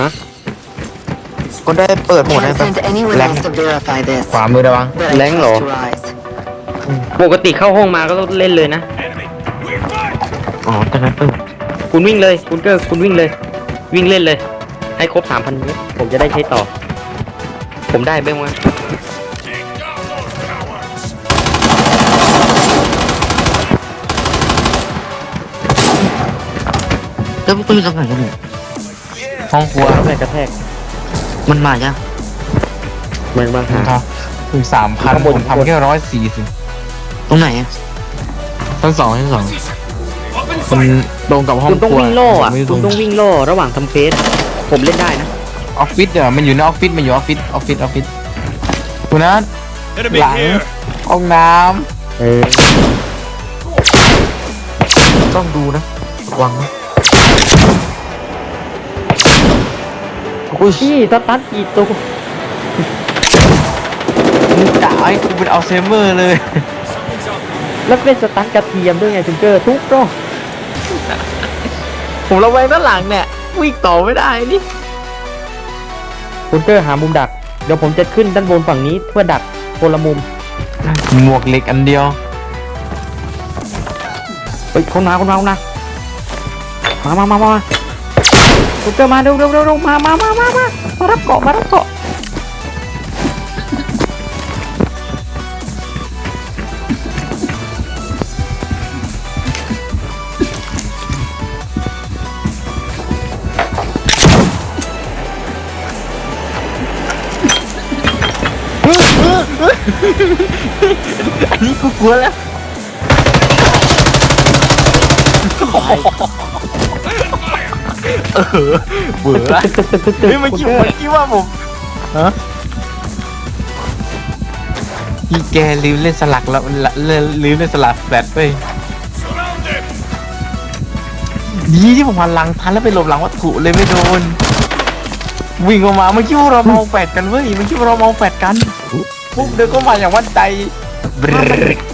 ฮะก็ได้เปิดโหมดให้ Can't ปะ send anyone แรง else to verify this. ขวามือระวัง But I Leng trust lỗ. your eyes. ปกติเข้าห้องมาก็ต้องเล่นเลยนะ อ๋อแต่นั้นเปิดคุณวิ่งเลย คุณเกอร์คุณวิ่งเลย วิ่งเล่นเลย ให้ครบสามพันเมตรผมจะได้ใช้ต่อ ผมได้เบ้างวะแล้วปืนสมัยกันเนี่ย ห้องครัวแรงกระแทกมันมายังเมืองบางหาถึงสามพันข้างบน ผมทำแค่ร้อยสี่สิบตรงไหนอะชั้นสองชั้นสองมันตรงกับห้องคุณต้องครัววิ่งโล่อะผมไม่คุณต้องวิ่งโล่ระหว่างทำเฟสผมเล่นได้นะออฟฟิศเดี๋ยวมันอยู่ในออฟฟิศมันอยู่ออฟฟิศออฟฟิศออฟฟิศคุณนัท Enemy Lặng. here. ห้องน้เออต้องดูนะระวังนะ พี่สตันกี่ตัวำมึงด่าให้กูเป็นอัลไซเมอร์เลย แล้วเป็นสตันกระเทียมด้วยไงคุณเกอร์ทุกรอบผมระแวงด้านหลังเนี่ยวิ่งต่อไม่ได้นี่คุณเกอร์หามุมดัก เดี๋ยวผมจะขึ้นด้านบนฝั่งนี้เพื่อดักคนละมุม หมวกเหล็กอันเดียวเฮ้ยคนมาคนมาคนมามามามา มาคุณเกอร์มาเร็วเร็วเร็วเร็วมามามามามามารับเกาะมารับเกาะอันนี้กูกลัวแล้ว เออเบื่อตึกตึกตึกตึกเฮ้ยเมื่อกี้คุณเมื่เกออร์กี้ว่าผมฮะพี่แกลืมเล่นสลักแล้วลืมลืมเล่นสลักแฟลตไป Surround them. ดีที่ผมหันหลังทันแล้วไปหลบหลังวัตถุเลยไม่โดน วิ่งออกมาเมื่อกี้พวกเราเมาแฟดกันเว้ยเมื่อกี้พวกเราเมาแฟดกันปุ๊บเดินก็มาอย่างมั่นใจบร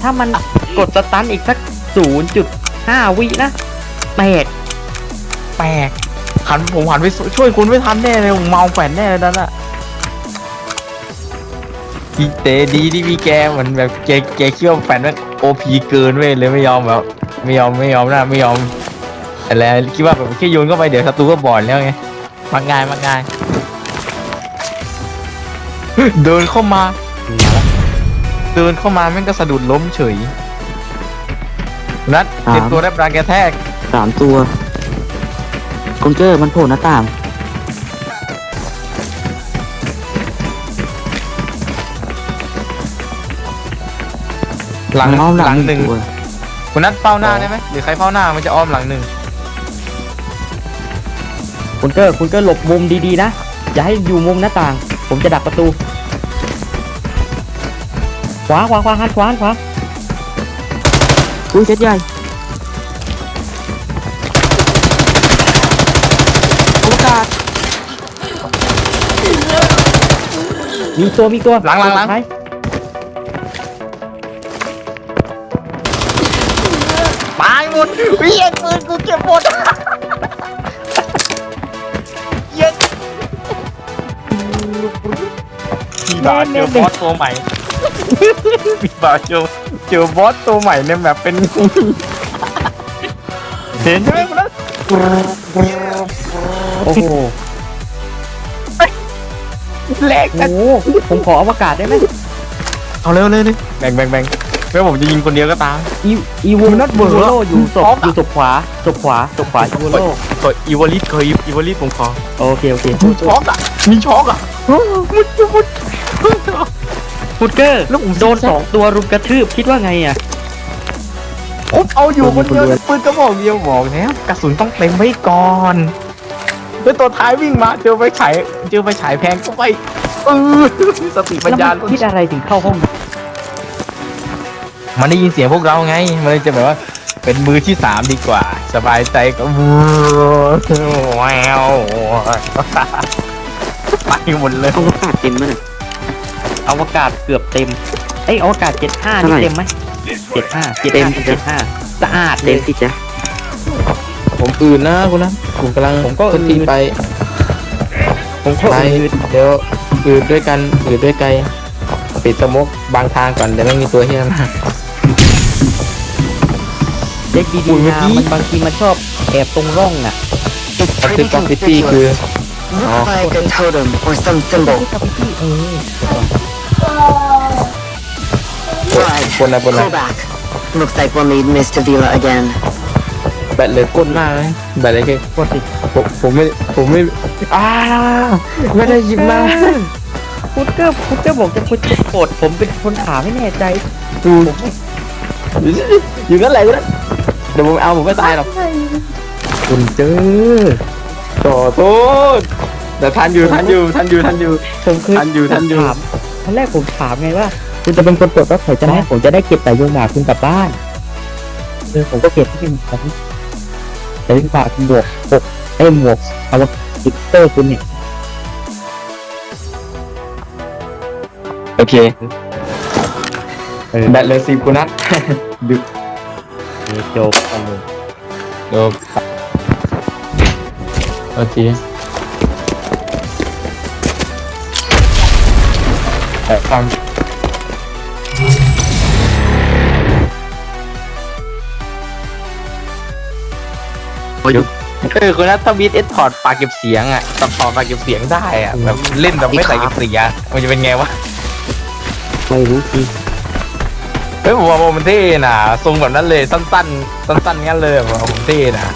ถ้ามันกดสตันอีกสักศูนย์จุดห้าวินะแปดแปลก หันผมหันไปช่วยคุณไม่ทันแน่เลยผมเมาแฟดแน่เลยนั่นอะพี่เตดีที่พี่แกเหมือนแบบแกแกคิดว่าแฟนมันโอพีเกินเว้ยเลยไม่ยอมแบบไม่ยอมไม่ยอมนะไม่ยอมอะไรคิดว่าแบบแค่โยนเข้าไปเดี๋ยวศัตรูก็บอดแล้วไงมักง่ายมักง่ายเดินเข้ามา เดินเข้ามาแม่งก็สะดุดล้มเฉยนัดเตรียมตัวได้ปรางแกระแทกสามตัว คอมเกอร์มันโผล่หน้าต่างหลังมันอ้อมหลังหนึ่งตัวคุณนัดเฝ้าหน้าได้ไหมหรือใครเฝ้าหน้ามันจะอ้อมหลังหนึ่งคุณเกอร์คุณเกอร์หลบมุมดีๆนะ อย่าให้อยู่มุมหน้าต่าง ผมจะดักประตู ขวาขวาขวาหันขวาหันขวาอุ้ยเจ็ดใหญ่ มีตัวมีตัวหลังหลังหลัง ตัวสุดท้ายตายหมดเฮียปืนกูเก็บหมดเฮียพี่บาเจอบอสตัวใหม่พี่บาเจอเจอบอสตัวใหม่ในแบบเป็น เห็นใช่ไหมคุณนัทโอ้โห แหลกโอ้โหผมขออวกาศได้ไหมเอาเร็วเลยเลยแบ่งแบ่งแบ่งไม่ว่าผมจะยิงคนเดียวก็ตาม อีอีวูคุณนัทเบื่อโลอยู่ศพพร้อมอะ อยู่ศพขวาศพขวาศพขวาอีวูโลขออีวอลิสขออีวอลิสผมขอโอเคโอเคมีช็อกอะมีช็อกอะมุดมุดฟุตเกอร์แล้วผมโดนสองตัวรุมกระทืบคิดว่าไงอะผมเอาอยู่คนเดียวปืนกระบอกเดียวบอกแล้วกระสุนต้องเต็มไว้ก่อน แล้วตัวท้ายวิ่งมาเจอไฟฉายเจอไฟฉายแพงก็ไปเออสติปัญแล้วญามันคิดอะไรถึงเข้าห้องมันได้ยินเสียงพวกเราไง มันเลยจะแบบว่า เป็นมือที่สามดีกว่า สบายใจก็แววไปหมดเลยโอกาสเต็มมั้ยอวกาศเกือบเต็ม เอ้ยอวกาศเจ็ดห้าเท่านี่ไหร่เต็มไหมเจ็ดห้าเจ็ดเต็มห้าเจ็ดห้าสะอาดเลเต็ยมสิจ๊ะ ผมอื่นนะคุณนะผมกำลังผมก็ทีอื่นไป ผมก็ไปอืดเดี๋ยวอืดด้วยกันอืดด้วยไกลปิดสมกบางทางก่อนเดี๋ยวไม่มีตัวเฮียมาเด็กอุ้ดียๆเมื่อนะกี้มันบางทีมันชอบแอบตรงร่องน่ะมันคือกราฟฟิตี้คือ Looks like a totem or some symbol. กับพี่เออ Right. บนนะบนนะ Pull back. Looks like we'll need Mr. Vila again. แบตเหลยก้นมากเลยแบตเหลยแค่กดสิผมผมไม่ผมไม่อ้าไม่ได้หยิบมาพุดเกอร์พุดเกอร์บอกจะพุดจะกดผมเป็นคนขาไม่แน่ใจดูผมไม่อยู่นั่นแหละอยู่นั่นเดี๋ยวผมเอาผมไม่ตายหรอกคุณเจอขอโทษแต่ทันอยู่ทันอยู่ทันอยู่ทันอยู่ผมเคยทันอยู่ทันอยู่ถามตอนแรกผมถามไงว่า คุณจะเป็นคนกดว่าใครจะให้ผมจะได้เก็บแต่โยงหมาคุณกลับบ้านเออผมก็เก็บที่เป็นแบบนี้ แต่ที่ฝากคุณบวกปกไอ้หมวกเอาว่าจิตเตอร์คุณเนี่ยโอเคเออแบตเหลยสิบกูนัดดึกจบเอาเลยเดี๋ยวโอเคแต่ ทำเออคนนั้นถ้าบีทเอสถอดปากเก็บเสียงอะตัดถอดปากเก็บเสียงได้อะแบบเล่นแบบไม่ใส่เก็บเสียงมันจะเป็นไงวะไม่รู้สิเฮ้ยผมว่ามันเท่น่ะทรงแบบนั้นเลยสั้นๆสั้นๆงั้นเลยผมว่าผมเท่น่ะ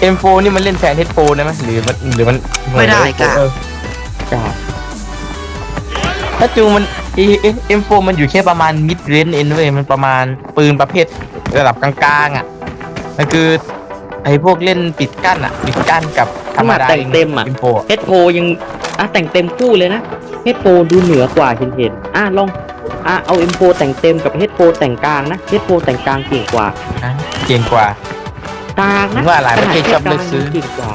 เอ็มโฟนี่มันเล่นแทนเฮดโฟนได้ไหมหรือมันหรือมันไม่ได้กะเออกาถ้าจูมัน เอ็มโฟมันอยู่แค่ประมาณมิดเรนเอ็นเว้ยมันประมาณปืนประเภทระดับกลางๆอะมันคือไอ้พวกเล่นปิดกั้นอะ ปิดกั้นกับธรรมดาแต่งเต็มอะเอ็มโฟเฮดโฟยังอะแต่งเต็มคู่เลยนะเฮดโฟดูเหนือกว่าเห็นเห็นอะลองอะเอาเอ็มโฟแต่งเต็มกับเฮดโฟแต่งกลางนะเฮดโฟแต่งกลางเก่งกว่าเก่งกว่ากลางนะผมว่าหลายประเทศชอบเลือกซื้อเก่งกว่า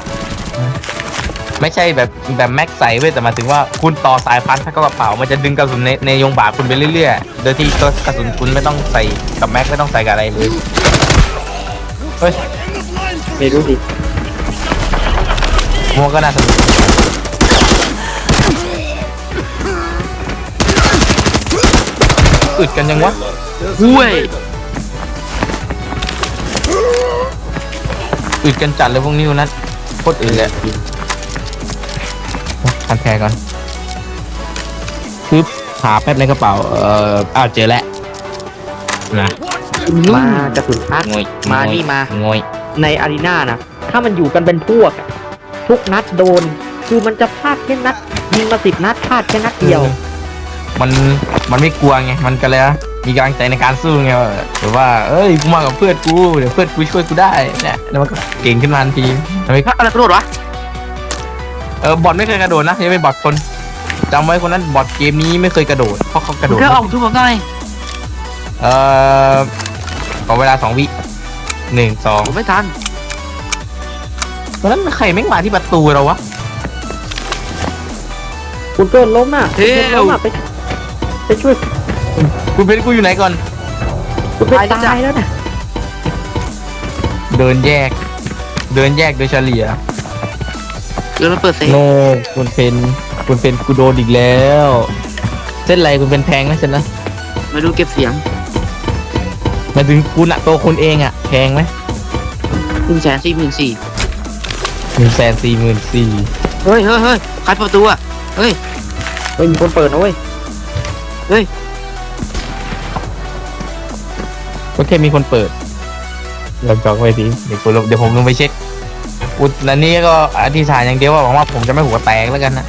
ไม่ใช่แบบแบบแม็กใส่เว้ยแต่หมายถึงว่าคุณต่อสายพันธุ์เข้ากระเป๋ามันจะดึงกระสุนในในยงบาคุณไปเรื่อยๆ โดยที่ตัวกระสุนคุณไม่ต้องใส่กับแม็กไม่ต้องใส่กับอะไรเลยเฮ้ยไม่รู้ดิมัวก็น่าสนุกอึดกันยังวะห้วยอึดกันจัดเลยพวกนี้วันนั้นโคตรอึดเลย ทันแพรก่อนปึ๊บหาแป๊บในกระเป๋า เอ่ออ้าวเจอแล้วนะมากระสุนอัดงวยมานี่มางวยในอารีนานะถ้ามันอยู่กันเป็นพวกอะทุกนัดโดน คือมันจะพลาดแค่นัดยิงมาสิบนัดพลาดแค่นัดเดียว มันมันไม่กลัวไงมันก็เลยมีกำลังใจในการสู้ไงว่าแบบว่า เอ้ยกูมากับเพื่อนกูเดี๋ยวเพื่อนกูช่วยกูได้เนี่ยแล้วมันก็เก่งขึ้นมาทันทีทำไมอะไรกระโดดวะ ออบอทไม่เคยกระโดดนะยังเป็นบอทคนจำไว้คนนั้นบอทเกมนี้ไม่เคยกระโดดเพราะเขากระโดดแค่ออกทุกผมหน่อยเออขอเวลาสองวิหนึ่งสองผมไม่ทันตอนนั้นใครแม่งมาที่ประตูเราวะคุณเกินล้มอะคุณเกินล้มอะไปไปช่วยคุณเพชรกูอยู่ไหนก่อนคุณไปตายแล้วนะเดินแยก เดินแยกโดยเฉลี่ย เดี๋ยวเราเปิดเซฟโนคุณเป็นคุณเป็นกูโดนอีกแล้ว เส้นอะไรคุณเป็นแพงนะเส้นนะมาดูเก็บเสียงหมายถึงคุณอะตัวคุณเองอะแพงไหมหนึ่งแสนสี่หมื่นสี่หนึ่งแสนสี่หมื่นสี่เฮ้ยเฮ้ยเฮ้ยใครเปิดประตูอะเฮ้ยเฮ้ยมีคนเปิดนะเว้ยก็แค่มีคนเปิดลองจองไว้ทีเดี๋ยวผมลงเดี๋ยวผมลงไปเช็ค อุดนันนี้ก็อธิษฐานอย่างเดียวว่าหวังว่าผมจะไม่หัวแตกแล้วกันนะ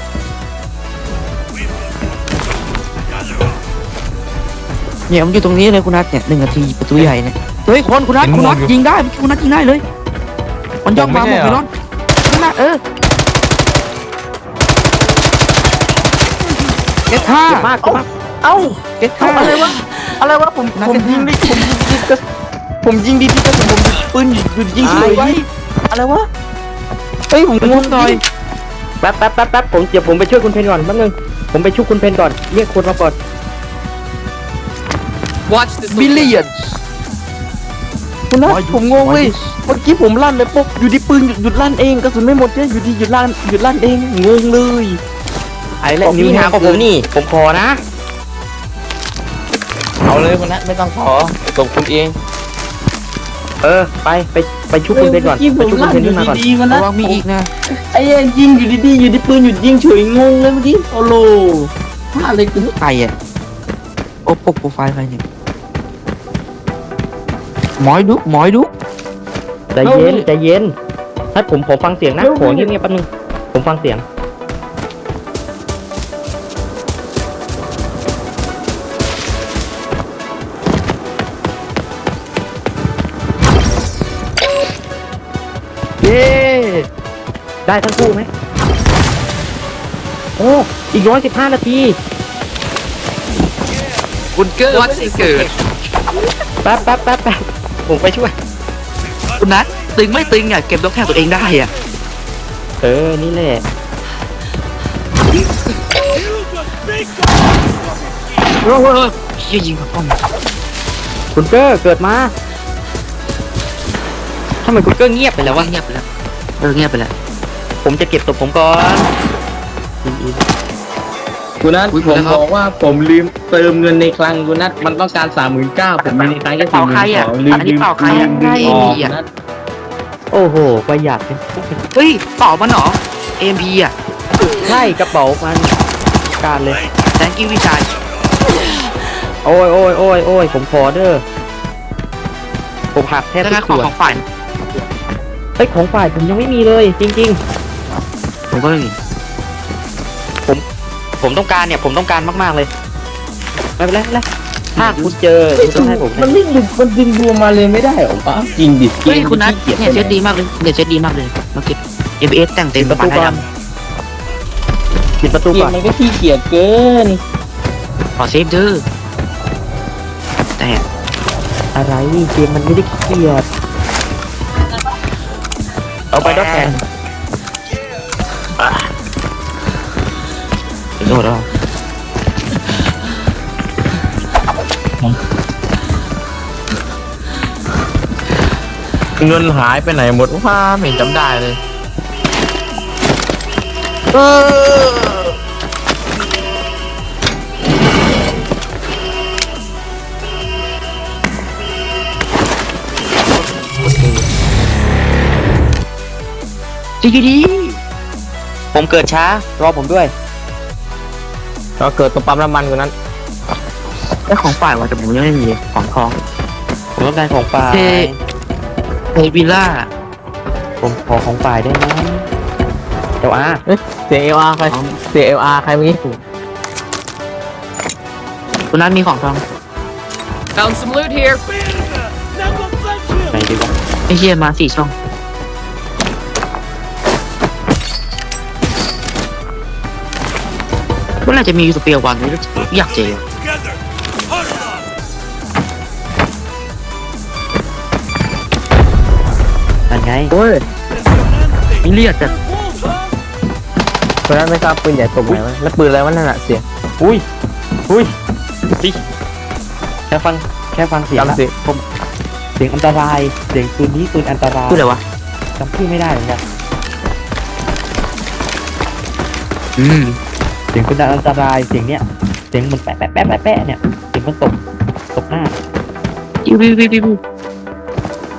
เนี่ยมันอยู่ตรงนี้เลยคุณนัทเนี่ยหนึ่งนาทีประตูใหญ่เนี่ยเฮ้ยคนคุณนัทคุณนัทยิงได้เมื่อกี้คุณนัทยิงได้เลย มันย่องมาหมดเลยรอนคุณนัทเออเก็ตท่าเจ็บมากเจ็บมากเอ้าเก็ตเอ้าท่าอะไรวะอะไรวะผมนัดผมกันยิงดิผมยิงดิกระผมยิงดิที่กระสุนผมปืนหยุดยิงเฉยดิอะไรวะ เฮ้ยผมงงหน่อยแป๊บแป๊บแป๊บแป๊บผมเดี๋ยวผมไปช่วยคุณเพนก่อนแป๊บนึงผมไปช่วยคุณเพนก่อนเรียกคนมาก่อนบิลเลียนคุณนัทหมอหยุดผมงงหมอหยุดเว้ยเมื่อกี้ผมลั่นเลยปุ๊บอยู่ดีปืนหยุดหยุดลั่นเองกระสุนไม่หมดเนี่ยอยู่ดีหยุดลั่นหยุดลั่นเองงงเลยไอ้แหละของนิ้วพี่หาหาของผมนี่ผมขอนะ เอาเลยคุณนัทไม่ต้องขอส่งคุณเอง เออไปไปไปชุบคุณเพชรก่อนไปชุบคุณเพชรขึ้นมาก่อนดีๆมันระนะวังมีอีกนะไอ้เหี้ยยิงอยู่ดีๆอยู่ดีปืนหยุดยิงเฉยงงเลยเมื่อกี้โอ้โหพลาดเลยคุณใครอะโอ้ปกโปรไฟล์ใครเนี่ยหมอยดุหมอยดุใจเย็นใจเย็นถ้าผมขอฟังเสียงนะขอเงียบๆแป๊บนึงผมฟังเสียง ได้ทั้งคู่ไหมโอ้ อีกร้อยสิบห้านาทีคุณเกิดวัดสิเกิด แป๊บแป๊บแป๊บแป๊บผมไปช่วย คุณนัทตึงไม่ตึงอะ เก็บตัวแค่ตัวเองได้อะ เออ นี่แหละ เฮ้ยเฮ้ยเฮ้ยเฮียยิงมาป้อมคุณเกอร์เกิดมาทำไมคุณเกอร์เงียบไปแล้ววะเงียบไปแล้ว เออเงียบไปแล้ว ผมจะเก็บศพผมก่อนคุณนัทอุ๊ยผมแล้วครับ บอกว่าผมลืมเติมเงินในคลังคุณนัทมันต้องการสามหมื่นเก้าผมมีในคลังแค่สี่หมื่นสองลืมอันนี้ลืมเปล่าใครลือะมใครลืมออกอะคุณนัทโอ้โหประหยัดเป็นเฮ้ยเปล่ามันเหรอ AMP อะ ใช่กระเป๋ามันการเลย thank you พี่ชายโอ้ยโอ้ยโอ้ยโอ้ยผมขอเด้อผมหักแทบถ้าทุงั้กนขอส่วนของฝ่ายเฮ้ยของฝ่ายผมยังไม่มีเลย จริง ผมก็ไม่มีๆผมต้องการเนี่ย ผมต้องการมาก ๆ เลย ไม่เป็นไรไม่เป็นไรถ้าคุณเจอคุณต้องให้ผมมันไม่ดึงมันดึงรวมมาเลยไม่ได้เหรอปะจริงดิเฮ้ยคุณนัทขี้กีเนี่ยเซตดีมากเลยเนี่ยเซตดีมากเลยมาเก็บ FPS แต่งเต็มปิดประตูปาก่ได้อนปิดประตูเกก่มอนมันก็ขี้เกียจเกิน ขอเซฟเด้อแต่อะไรเกมมันไม่ได้ขี้เกียจเอาไปดอกแทน โดดแล้วเงินหายไปไหนหมดว่าไม่เห็นจำได้เลยจีดี ผมเกิดช้ารอผมด้วย เราเกิดตรงปั๊มน้ำมันคนนั้นได้ของฝ่ายว่ะแต่ผมยังไม่มีเลยของทองผมต้องการของฝ่ายเท่เฮวิล่าผมขอของฝ่ายได้ไหมเดี๋ยวอะเสียงเอลอาร์ใครเสียงเอลอาร์ใครเมื่อกี้คุณนัทมีของทอง Found some loot here. ไหนดีวะไอ้เชี่ยมาสี่ช่อง เมื่อไหรจะมีสเปียร์วันนี้อยากเจอ Together. Hard on. นั่นไงโอ้ยมีเลือดแต่คนนั้นไม่ทราบปืนใหญ่ตกไหนวะแล้วปืนอะไรวะนั่นอะเสียงอุ้ยอุ้ยดิแค่ฟังแค่ฟังเสียงละจำเสียงผมเสียงอันตรายเสียงปืนนี้ปืนอันตรายพูดอะไรวะจำชื่อไม่ได้เหมือนกันอืม เสียงปืนอันตรายเสียงเนี้ยเสียงมันแปะแปะแปะแปะแปะเนี่ยเสียงมันตกตกหน้าวิววิววิววิว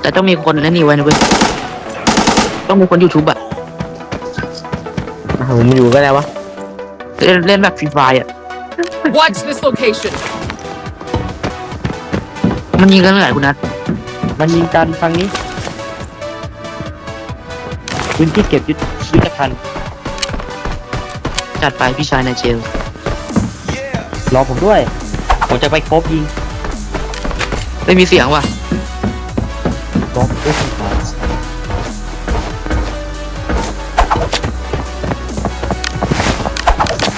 แต่ต้องมีคนนั่นนี่ไว้นะเว้ยต้องมีคนยูทูบอะอะผมอยู่ก็ได้วะเล่นเล่นแบบฟรีไฟอะ Watch this location. มันยิงกันเมื่อไหร่คุณนัทมันยิงกันทางนี้พื้นที่เก็บยุทธยุทธภัณฑ์ จัดไปพี่ชายในเจลรอผมด้วย ผมจะไปครบยิงไม่มีเสียงว่ะรอผมด้วยสิครับ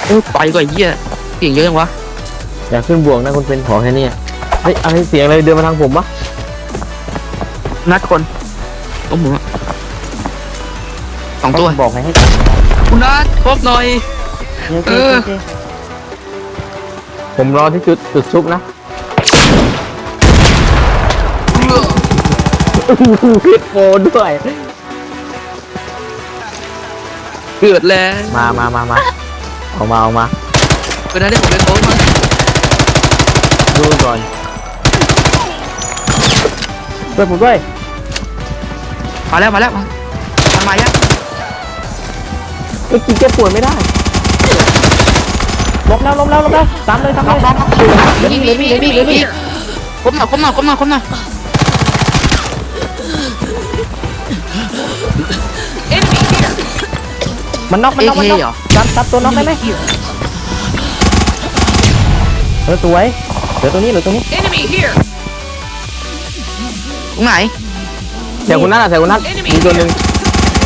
เออไปกว่าไอ้เหี้ยเสียงเยอะจังวะอยากขึ้นบวกนะคุณเป็นขอแค่เนี้ยเฮ้ยอะไรเสียงอะไรเดินมาทางผมวะนัดคนต้องหมุนอะสองตัว บอกไงให้ คุณนัทพบหน่อย โอเคเออโอเคผมรอที่จุดจุดชุบนะพิษโฟด้วย เกิดแล้วมามามามาออกมาออกมาเป็นอะไรผมเป็นโค้ชมาดูก่อนเปิดผมด้วยมาแล้วมาแล้วมาทำไมอะเมื่อกี้แกป่วยไม่ได้ ล้มแล้วล้มแล้วล้มแล้วตามเลยตามน้องเลน้อยง Enemy, enemy, enemy here. คมหน่อยคมหน่อยคมหน่อยคมหน่อย Enemy here. มันน็อกมันเอน็อกเคมันน็อกเหรอจับจับตัวน็อกได้ไหม Enemy here. เออสวยเหลือตัวนี้เหลือตัวนี้ Enemy here. ตรงไหนเดี๋ยวคุณนัทอะเดี๋ยวคุณนัท Enemy มีตัวหนึ่ง here.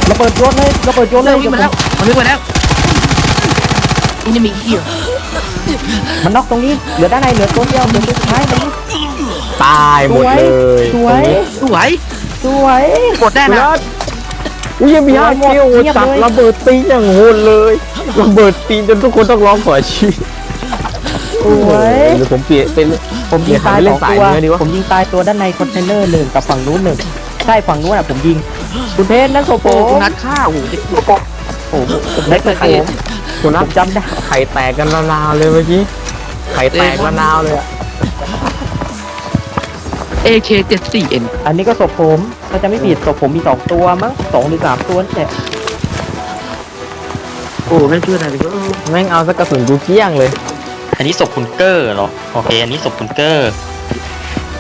เราเปิดโยนเลยเราเปิดโยนเลเร็ยววิ่งมาแล้วมันวิ่งมาแล้ว enemy here มันน็อกตรงนี้ เหลือด้านในเหลือตัวเดียวเหลือตัวสุดท้ายตรงนี้ตายหมดเลยสวย สวยสวยกดได้นะอุ้ยยังมีห้าคิวจับระเบิดตีนอย่างโหดเลยระเบิดตีนจนทุกคนต้องร้องขอชีวิตสวยเดี๋ยวผมเปลี่ยนเป็นผมยิงตายเล่สนองสายตัวเนื้อดีวะผมยิงตายตัวด้านในคอนเทนเนอร์หนึ่งกับฝั่งนู้นหนึ่งใช่ฝั่งนู้นอะผมยิงคุณเพชรนั่นโซโปโอ้คุณนัดฆ่าโอ้โหโอ้โหผมได้เปิดผมคุ ณนัผทมจำได้ไข่แตกกันละนาวเลยเมื่อกี้ ไข่แตกละนาวเลยอะเอเคเจ็ดสี่เอ็นอันนี้ก็ศพผมถ้าจะไม่ผิดศพผมมีสองตัวมั้งสองหรือสามตัวนี่แหละโอ้ไม่ช่วยอะไรเลยแม่งเอาสักกระสุนกูเกลี้ยงเลยอันนี้ศพคุณเกอร์เหรอ โอเค อันนี้ศพคุณเกอร์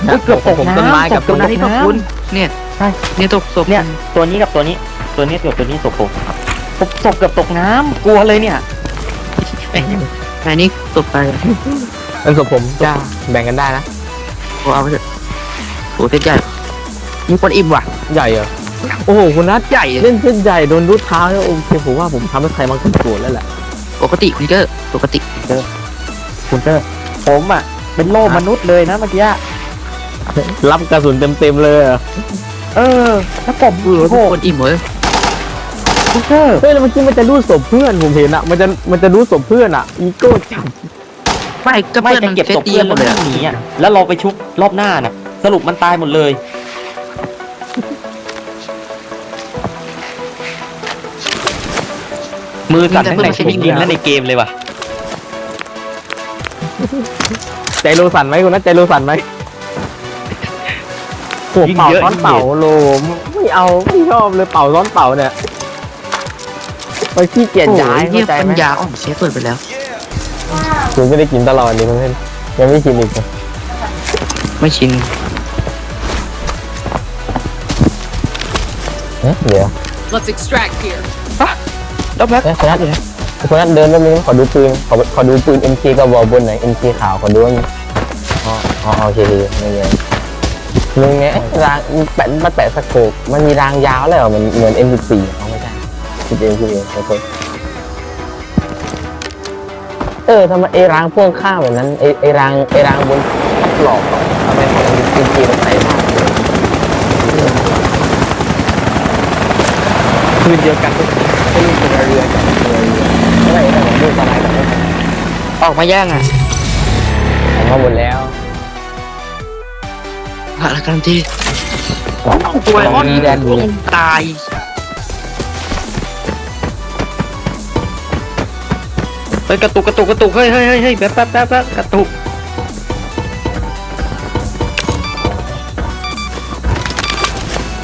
อุ๊ยเกือบตกผมต้นไม้น้ำกับตต้กนน้ำนี่ตกคุณเนี่ยใช่ เนี่ยตกศพเนี่ย ตัวนี้กับตัวนี้ ตัวนี้กับตัวนี้ศพผม ศพศพเกือบตกน้ำกลัวเลยเนี่ยอันนี้ตกไปเป็นศพผมจ้าแบ่งกันได้นะโอ้เอาไปเถอะโอ้เส้นใหญ่มีคนอิ่มว่ะ ใหญ่เหรอโอ้โหคุณนัทใหญ่เล่นเส้นใหญ่โดนรูดเท้าแล้วโอเคผมว่าผมทำให้ใครบางคนโกรธแล้วแหละปกติคุณเกอร์ปกติคุณเตอร์ผมอะ เป็นโลกมนุษย์เลยนะเมื่อกี้รับกระสุนเต็มๆเลยอะเออแล้วผมเออโหคนอิ่มเลย คุณเตอร์เฮ้ยแล้วเมื่อกี้มันจะรูดศพเพื่อนผมเห็นอะมันจะมันจะรูดศพเพื่อนอะอีโก้จับไม่ก็ไม่เพื่อนจะมันเก็บเซตศพตีเพื่อนหมแล้ดวเลยมันหนีอะแล้วเราไปชุบรอบหน้าน่ะ สรุปมันตายหมดเลย มือสั่นทั้งในชีวิตจริงและในเกมเลยว่ะใจโลสันไหมคุณนัทใจโลสันไหมโอ้ยิ่งเป่าเยอะซ้อนยิ่งเป่าเยอะโลมไม่เอาไม่ชอบเลยเป่าซ้อนเป่าเนี่ย ไปขี้เกียจโอ้ย้ายยเยี่เข้ายใจปัญไหมญาอ่อนเชฟเปิดไปแล้วคุณไม่ได้กินตลอดนี่เพื่อนยังไม่กินอีกเหรอไม่ชินเอ๊ะเดี๋ยว Let's extract here. แล้วแบ็คเอ๊ะคุณนัทคุณนัทเดินแป๊บนึงขอดูปืนขอขอดูปืน MK กระบอกบนหน่อย MK ขาวขอดูว่ามีอ๋ออ๋อโอเคดีไม่มีอะไรมึงไงเอ๊ะรางแปะมันแปะสโคปมันมีรางยาวเลยเหรอมันเหมือน M14 เอาไม่ใช่ คิดเองคิดเองโอเคเออทำไมไอ้รางพ่วงข้างแบบนั้นไอ้ไอ้รางไอ้รางบนทับหลอกอะทำไมของ MK มันใส่มากคืนเดียวกันก็ไม่รู้เป็นเรือกันเรือไม่ได้แต่ผมดูสไลด์แบบนี้ออกมาย่างอะผมมาหมดแล้วหาละกันทีตัวไอ้มอนตาย เฮ้ยกระตุกกระตุกกระตุกเฮ้ยเฮ้ยเฮ้ยเฮ้ยแป๊บแป๊บแป๊บแป๊บกระตุก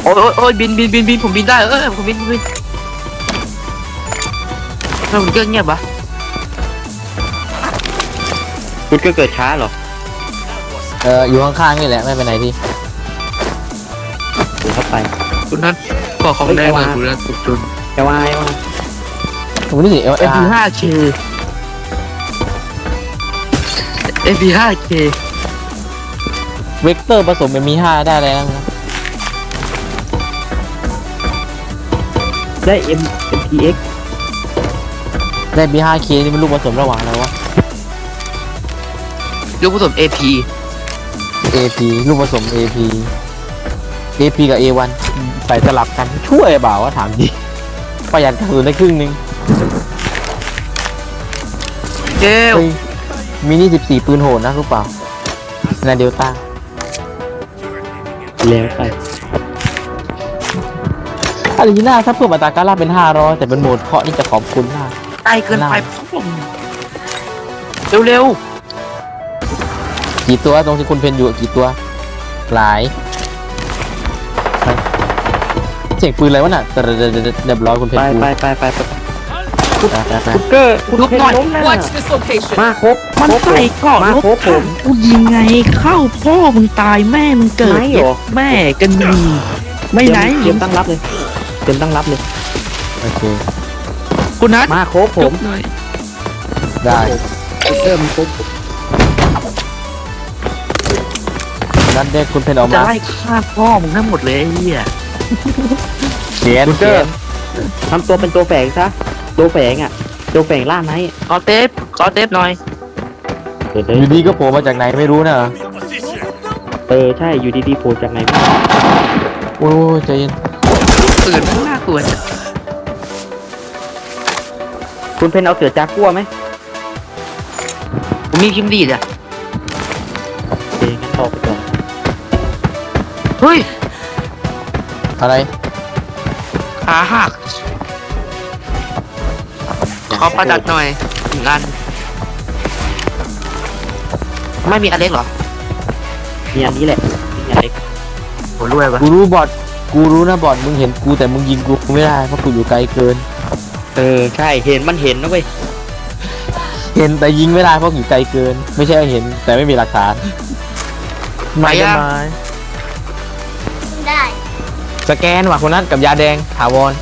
โอ้ยโอ้ยโอ้ยบินบินบินบินผมบินได้เออผมบินผมบินแล้วคุณเกอร์เงียบปะคุณเกอร์เกิดช้าเหรอเอออยู่ข้างๆนี่แหละไม่เป็นไรพี่เดี๋ยวเข้าไปคุณนัทบอกของได้มาคุณนัทสุดจนจะว่าไงวะผมนี่สิเอเอฟพีห้าเค เอฟพีห้าเคเวกเตอร์ผสมเป็นมีห้าได้อะไรนะได้ M MPX ได้บีห้าเคนี่มันลูกผสมระหว่างอะไรวะ ลูกผสมเอพี AP ลูกผสม AP AP กับ A1 ใส่สลับกันช่วยเปล่าวะถามดิประหยัดกระสุนได้ครึ่งนึงเกลเฮ้ย มินิ14 ปืนโหดนะรู้เปล่านาเดลต้าแล้วไปอารีนาถ้าเพิ่มอัตราการล่าเป็นห้าร้อยแต่เป็นโหมดเคาะนี่จะขอบคุณมากไกลเกินไปพ่อมเร็วกี่ตัวตรงที่คุณเพนอยู่กี่ตัว หลายเสียงปืนอะไรวะน่ะแต่เรียบร้อยคุณเพนไปกูไปไปไป ไปไปไปไปคุณเกอร์คุณลุกหน่อย ล้มแล้ว Watch this location. มาครบๆมันครบใส่เกาะมาลบครบผมกูยิงไงเข้าพ่อมึงตายแม่มึงเกิดไม่เหรอ แม่กันดีไม่ไหนเตรียมตั้งรับเลยเตรียมตั้งรับเลย โอเคคุณนัทมาครบผจุมบหน่อยได้คุณเกอร์มันครบนัดเด็กคุณเพนออกจะมาไล่ฆ่าพ่อมึงทั้งหมดเลยไอ้เหี้ยเขียนคุณเกเขีอยนร์ทำตัวเป็นตัวแฝงซะ ตัวแฝงอะตัวแฝงล่าไนท์ขอเทปขอเทปหน่อยเอออยู่ดีก็โผล่มาจากไหนไม่รู้นะเออใช่อยู่ดีๆโผล่จากไหนมาโอ้ยใจเย็นปืนมันน่ากลัวจังคุณเพนเอาเสือจากัวไหมผมมีพิมพ์ดีดอะโอเคงั้นต่อไปก่อนเฮ้ยอะไรขาหัก ขอประดัดหน่อยหนึ่งอัน ไม่มีอันเล็กเหรอ มีอันนี้แหละมีอันเล็กโหรวยวะกูรู้บอดกูรู้นะบอดมึงเห็นกูแต่มึงยิงกูไม่ได้เพราะกูอยู่ไกลเกิน เออใช่เห็นมันเห็นนะเว้ยเห็นแต่ยิงไม่ได้เพราะอยู่ไกลเกิน ไม่ใช่เห็นแต่ไม่มีหลักฐานไปยังสแกนว่ะคนนั้นกับยาแดงถาวร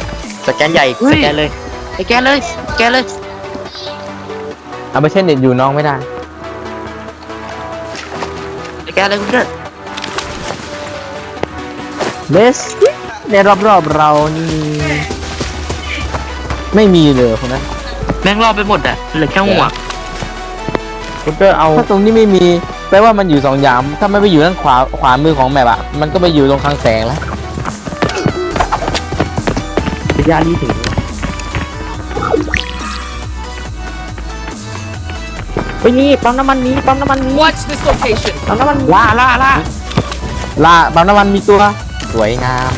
สแกนใหญ่สแกนเลย ไอ้แกเลย แกเลย เอาไปเช่นเด็ดอยู่น้องไม่ได้ไอ้แกเลยคุณเกิดเบสในรอบๆเรานี่ ไม่มีเลยคนนั้นแม่งรอบไปหมดอะเหลือแค่หัวกคุณก็เอาถ้าตรงนี้ไม่มีแปลว่ามันอยู่สองอย่าง ถ้าไม่ไปอยู่ด้านขวาขวามือของแมปอะมันก็ไปอยู่ตรงคลังแสงแล้วระยะนี้ถึง เฮ้ยนี่ปั๊มน้ำมันนี้ปั๊มน้ำมันนี้ Watch this location. ปั๊มน้ำมันนี้ล่าล่าล่าล่าปั๊มน้ำมันมีตัว สวยงาม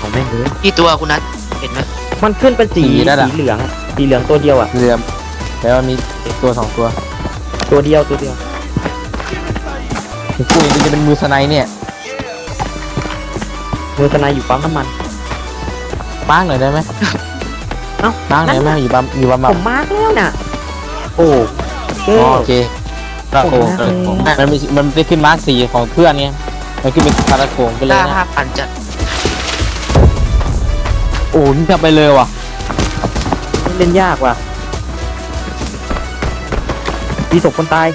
ของแม่งเลยกี่ตัวคุณนัทเห็นไหมมันขึ้นเป็นสีสีนั่นอะสีเหลืองอะสีเหลืองตัวเดียวอะเรือมแปลว่ามีตัวสองตัวตัวเดียวตัวเดียวกูยังจะเป็นมือสไนเนี่ยมือสนายอยู่ปั๊มน้ำมัน ป้างหน่อยได้ไหมเอ้า ป้างหน่อยได้ไหมอยู่ปั๊มอยู่ปั๊มผมมาร์กแล้วน่ะ โอ้เก้อ๋อโอเคก็โอ้ผมมาร์คมันไม่มันไม่ได้ขึ้นมาร์คสีของเพื่อนไงมันขึ้นเป็นคาราโคงไปเลยล่านะห้าพันจัดโอ้นี่จะไปเลยว่ะเล่นยากว่ะมีศพคนตาย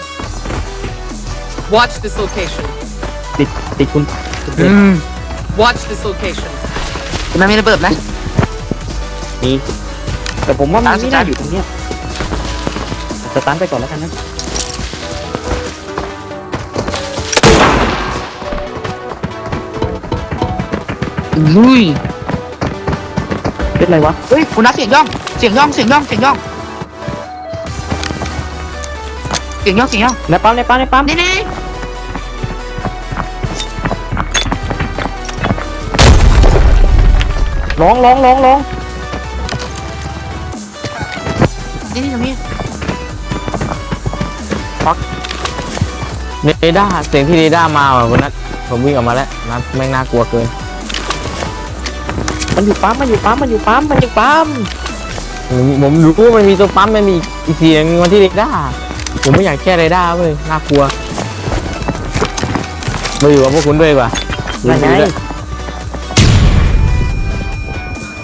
Watch this location. ติดติดคุณคุณเพชร Watch this location. คุณนัทมีระเบิดไหมมีแต่ผมว่ามันตามสิไม่จ๊ะน่าอยู่ตรงเนี้ย สตาร์ทไปก่อนแล้วกันนะลุยเป็นไรวะ เฮ้ยคุณนัทเสียงย่อง เสียงย่อง เสียงย่อง เสียงย่อง เสียงย่อง เสียงย่องในปั๊มในปั๊มในปั๊มนี่นี่ร้องร้องร้องร้อง เรดาร์เสียงที่เรดาร์มาว่ะคนนั้นผมวิ่งออกมาแล้วนัดแม่งน่ากลัวเกินมันอยู่ปั๊มมันอยู่ปั๊มมันอยู่ปั๊มมันอยู่ปั๊มผมผมรู้มันมีตัวปั๊มมันมีอีกเสียงมันที่เรดาร์ผมไม่อยากแค่เรดาร์เว้ยน่ากลัวมาอยู่กับพวกคุณด้วยดีกว่าไหนไหนอยู่ด้วย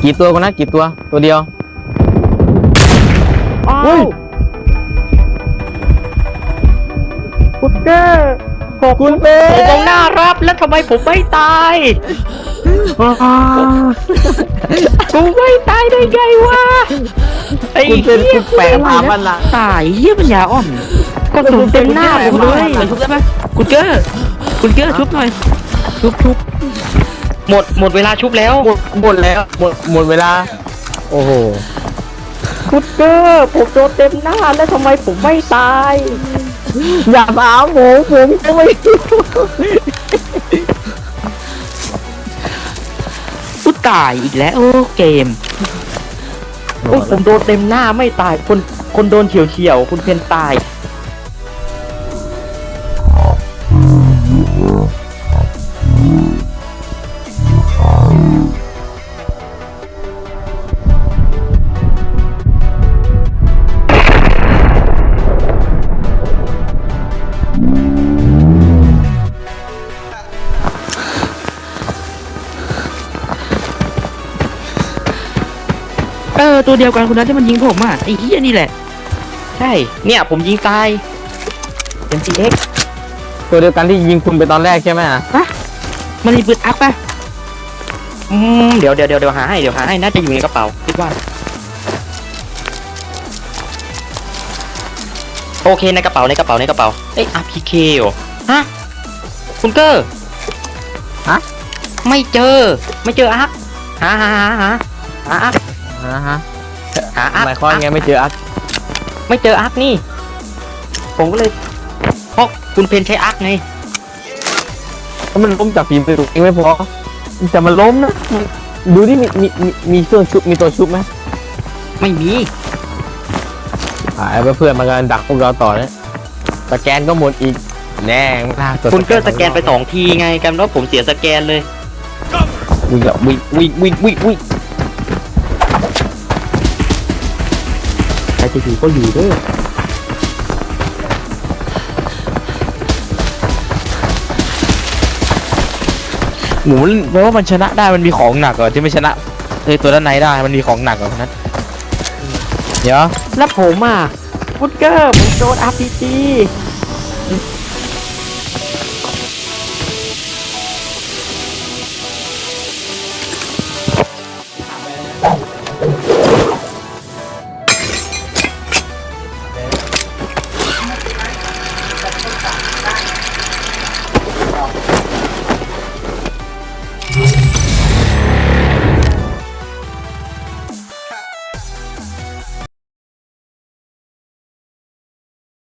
กี่ตัวคนนั้นกี่ตัวตัวเดียวอ้าเฮ้ว เกอร์ขอบคุณเป้ผมต้องน่ารับแล้วทำไมผมไม่ตายกูไม่ตายได้ไงวะไอ้คุณเป็นหี้ยคุณแปลมาบันละตายเยี่ยปัญญาอ่อนก็สุนเต็มหน้าผมเลยชุบได้ไหมคุณเกอร์คุณเกอร์ชุบหน่อยชุบชุบหมดหมดเวลาชุบแล้ว หมดหมดแล้วหมดหมดเวลา โอ้โหคุณเกอร์ผมโดนเต็มหน้าแล้วทำไมผมไม่ตาย อย่ามาเอาผมผมยังไม่ตายอีกแล้วโอ้เกมโอ้ยผมโดนเต็มหน้าไม่ตายคนคนโดนเฉียวเฉียวๆคุณเพนตาย ตัวเดียวกันคุณนัทที่มันยิงผมอะไอ้เหี้ยนี่แหละ ใช่ เนี่ยผมยิงตาย MCX ตัวเดียวกันที่ยิงคุณไปตอนแรกใช่ไหมอะมันมีปืนอักปะอืมเดี๋ยวเดี๋ยวเดี๋ยวเดี๋ยวหาให้เดี๋ยวหาให้น่าจะอยู่ในกระเป๋าคิดว่า โอเคในกระเป๋าในกระเป๋าในกระเป๋าเอ้ย RPK เหรอฮะคุณเกอร์ฮะ ไม่เจอ ไม่เจออาร์คหาหาหาหาหาอาร์คอ่าฮะ หาอาร์คหมายความว่าไงไม่เจออักไม่เจออาร์คนี่ ผมก็เลยเพราะคุณเพนใช้อาร์คไงถ้ามันล้มจากฝีมือตัวเองไม่พอแต่มันล้มนะมันดูที่มีมีมีมีเครื่องชุบมีตัวชุบไหมไม่มีหายไปเพื่อนมากันดักพวกเราต่อเนี่ยสแกนก็หมดอีกแน่ไม่น่าตัวคุณเกอร์สแกนไปสองทีไงกันว่าผมเสียสแกนเลย วิ่งแล้ววิ่งวิ่งวิ่งวิ่งวิ่ง รจะอยู่ก็อยู่เด้อหมูเพราะว่ามันชนะได้มันมีของหนักเหรอที่ไม่ชนะเอ้ยตัวด้านในได้มันมีของหนักเหรอคนนั้นเดี๋ยวแล้วผมอะคุณเกอร์ผมโดน RPG